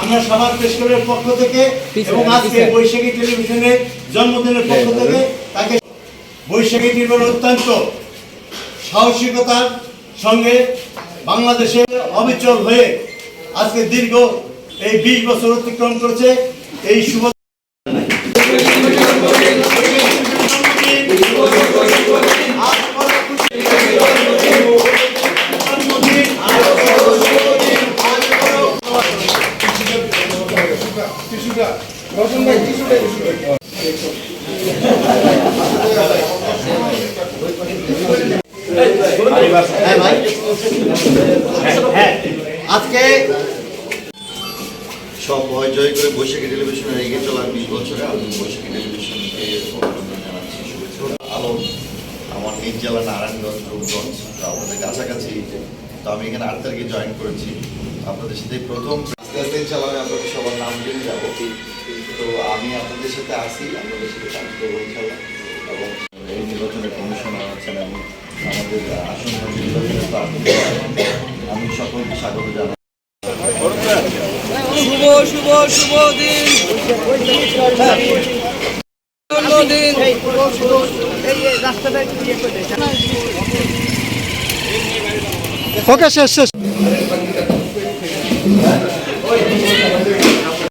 আমরা সবার পেশকরের পক্ষ থেকে এবং আজকে বৈশাখী টেলিভিশনের জন্মদিনের পক্ষ থেকে তাকে বৈশাখী নির্মাণ অত্যন্ত সাহসিকতার সঙ্গে বাংলাদেশে অবিচল হয়ে আজকে দীর্ঘ এই বিশ বছর অতিক্রম করেছে। এই শুভ আজকে সব ভয় জয় করে বৈশাখী টেলিভিশনের এগিয়ে চলার বিশ বছরে আমি বৈশাখী টেলিভিশনকে আমার নিজ জেলা নারায়ণগঞ্জ, রূপগঞ্জ, তো আপনাদের কাছাকাছি। তো আমি এখানে আট তারিখে জয়েন করেছি। আপনাদের সাথে প্রথম আস্তে আস্তে ইনশাল্লাহ আমি আপনাদের সবার নাম জেনে যাব। তো আমি আপনাদের সাথে আসি আপনাদের সাথে কাজ করব ইনশাল্লাহ এবং এই নির্বাচনের কমিশনার আছেন এবং আমাদের আসন্ন নির্বাচনের আমি সকলকে স্বাগত জানাই। শুভ শুভ শুভ দিন। ওকে শেষ শেষ। い。